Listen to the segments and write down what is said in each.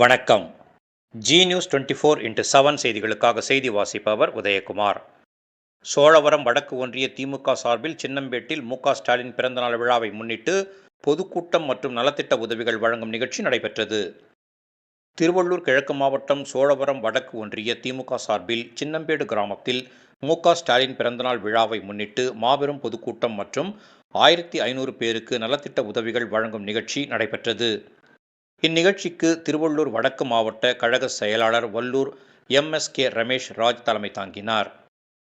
வணக்கம். Zee news twenty four into seven செய்திகளுக்காக செய்தி வாசிப்பவர் உதயகுமார். சோழவரம் வடக்கு ஒன்றிய திமுக சார்பில் சின்னம்பேட்டில் மு க ஸ்டாலின் பிறந்தநாள் விழாவை முன்னிட்டு பொதுக்கூட்டம் மற்றும் நலத்திட்ட உதவிகள் வழங்கும் நிகழ்ச்சி நடைபெற்றது. திருவள்ளூர் கிழக்கு மாவட்டம் சோழவரம் வடக்கு ஒன்றிய திமுக சார்பில் சின்னம்பேடு கிராமத்தில் மு க ஸ்டாலின் பிறந்தநாள் விழாவை முன்னிட்டு மாபெரும் பொதுக்கூட்டம் மற்றும் ஆயிரத்தி ஐநூறு பேருக்கு நலத்திட்ட உதவிகள் வழங்கும் நிகழ்ச்சி நடைபெற்றது. இந்நிகழ்ச்சிக்கு திருவள்ளூர் வடக்கு மாவட்ட கழக செயலாளர் Vallur M. S. K. Ramesh Raj தலைமை தாங்கினார்.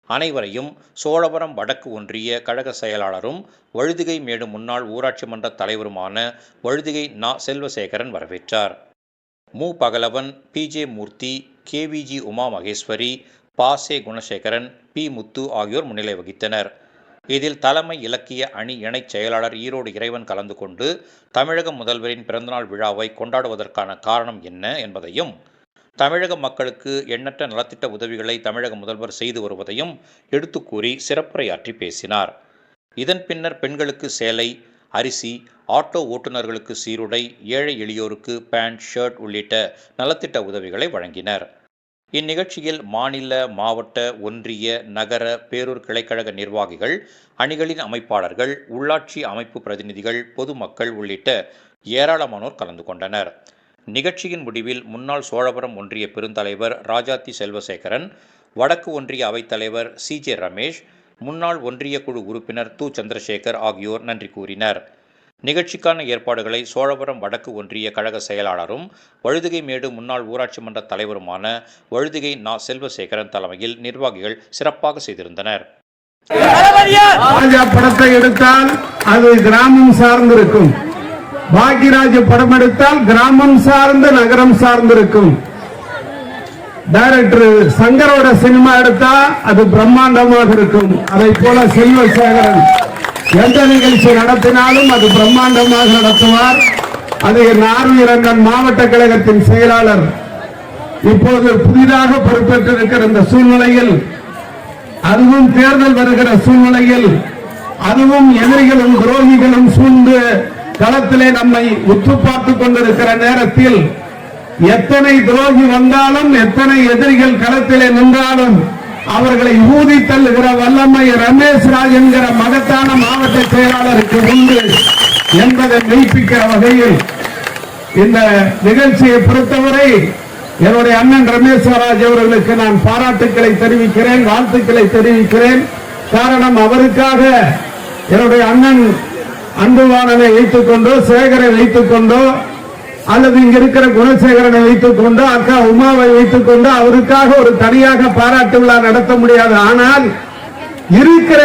அனைவரையும் சோழவரம் வடக்கு ஒன்றிய கழக செயலாளரும் வழுதிகை மேடு முன்னாள் ஊராட்சி மன்ற தலைவருமான வழுதிகை நா. செல்வசேகரன் வரவேற்றார். மு. Pagalavan P. J. Moorthy KVG Uma Maheswari பாசே Gunasekaran P. Muthu ஆகியோர் முன்னிலை வகித்தனர். இதில் தலைமை இலக்கிய அணி இணைச் செயலாளர் ஈரோடு இறைவன் கலந்து கொண்டு தமிழக முதல்வரின் பிறந்தநாள் விழாவை கொண்டாடுவதற்கான காரணம் என்ன என்பதையும் தமிழக மக்களுக்கு எண்ணற்ற நலத்திட்ட உதவிகளை தமிழக முதல்வர் செய்து வருவதையும் எடுத்து கூறி சிறப்புரையாற்றி பேசினார். இதன் பின்னர் பெண்களுக்கு சேலை அரிசி ஆட்டோ ஓட்டுநர்களுக்கு சீருடை ஏழை எளியோருக்கு பேண்ட் ஷர்ட் உள்ளிட்ட நலத்திட்ட உதவிகளை வழங்கினர். இந்நிகழ்ச்சியில் மாநில மாவட்ட ஒன்றிய நகர பேரூர் கிளைக்கழக நிர்வாகிகள் அணிகளின் அமைப்பாளர்கள் உள்ளாட்சி அமைப்பு பிரதிநிதிகள் பொதுமக்கள் உள்ளிட்ட ஏராளமானோர் கலந்து கொண்டனர். நிகழ்ச்சியின் முடிவில் முன்னாள் சோழபுரம் ஒன்றிய பெருந்தலைவர் ராஜாத்தி செல்வசேகரன் வடக்கு ஒன்றிய அவைத்தலைவர் சி ஜே ரமேஷ் முன்னாள் ஒன்றிய குழு உறுப்பினர் து. சந்திரசேகர் ஆகியோர் நன்றி கூறினர். நிகழ்ச்சிக்கான ஏற்பாடுகளை சோழபுரம் வடக்கு ஒன்றிய கழக செயலாளரும் வழுதிகை மேடு முன்னாள் ஊராட்சி மன்ற தலைவருமான வழுதிகை நா. செல்வசேகரன் தலைமையில் நிர்வாகிகள் சிறப்பாக செய்திருந்தனர். படத்தை எடுத்தால் அது கிராமம் சார்ந்திருக்கும். பாக்யராஜ படம் எடுத்தால் கிராமம் சார்ந்த நகரம் சார்ந்திருக்கும். டைரக்டர் சங்கரோட சினிமா எடுத்தா அது பிரம்மாண்டமாக இருக்கும். அதை போல செல்வசேகரன். எந்த நிகழ்ச்சி நடத்தினாலும் அது பிரம்மாண்டமாக நடத்துவார். அதை நார்வீரங்கன் மாவட்ட கழகத்தின் செயலாளர் இப்போது புதிதாக பொறுப்பேற்றிருக்கிற இந்த சூழ்நிலையில் அதுவும் தேர்தல் வருகிற சூழ்நிலையில் அதுவும் எதிரிகளும் துரோகிகளும் சூழ்ந்து களத்திலே நம்மை உற்று பார்த்துக் கொண்டிருக்கிற நேரத்தில் எத்தனை துரோகி வந்தாலும் எத்தனை எதிரிகள் களத்திலே நின்றாலும் அவர்களை ஊதி தள்ளுகிற வல்லமை ரமேஷ் ராஜ் என்கிற மகத்தான மாவட்ட செயலாளருக்கு உண்டு என்பதை மெய்ப்பிக்கிற வகையில் இந்த நிகழ்ச்சியை பொறுத்தவரை என்னுடைய அண்ணன் ரமேஸ்வராஜ் அவர்களுக்கு நான் பாராட்டுக்களை தெரிவிக்கிறேன் வாழ்த்துக்களை தெரிவிக்கிறேன். காரணம் அவருக்காக என்னுடைய அண்ணன் அன்புவானனை வைத்துக் கொண்டோ சேகரை வைத்துக் கொண்டோ அல்லது இங்க இருக்கிற குணசேகரனை வைத்துக் கொண்டு அக்கா உமாவை வைத்துக் கொண்டு அவருக்காக ஒரு தனியாக பாராட்டு விழா நடத்த முடியாது. ஆனால் இருக்கிற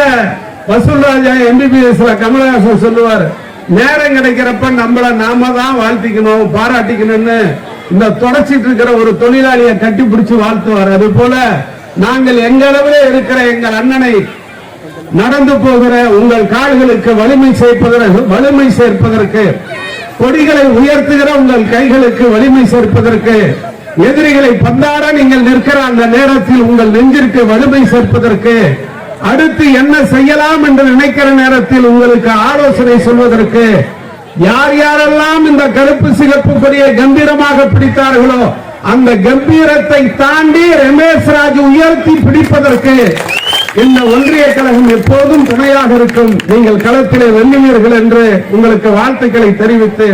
வசூல்ராஜா எம்பிபிஎஸ்ல கமலஹாசன் சொல்லுவார் நேரம் கிடைக்கிறப்ப நம்மள நாம தான் வாழ்த்திக்கணும் பாராட்டிக்கணும்னு. இந்த தொடச்சிட்டு இருக்கிற ஒரு தொழிலாளியை கட்டி பிடிச்சு வாழ்த்துவார். அது போல நாங்கள் எங்களவிலே இருக்கிற எங்கள் அண்ணனை நடந்து போகிற உங்கள் கால்களுக்கு வலிமை சேர்ப்பதற்கு வலிமை சேர்ப்பதற்கு கொடிகளை உயர்த்துகிற உங்கள் கைகளுக்கு வலிமை சேர்ப்பதற்கு எதிரிகளை பந்தாட நீங்கள் நிற்கிற அந்த நேரத்தில் உங்கள் நெஞ்சிற்கு வலிமை சேர்ப்பதற்கு அடுத்து என்ன செய்யலாம் என்று நினைக்கிற நேரத்தில் உங்களுக்கு ஆலோசனை சொல்வதற்கு யார் யாரெல்லாம் இந்த கருப்பு சிகப்பு கொடியை கம்பீரமாக பிடித்தார்களோ அந்த கம்பீரத்தை தாண்டி ரமேஷ் ராஜ் உயர்த்தி பிடிப்பதற்கு இந்த ஒன்றிய கழகம் எப்போதும் துணையாக இருக்கும். நீங்கள் களத்திலே வெல்லுவீர்கள் என்று உங்களுக்கு வாழ்த்துக்களை தெரிவித்து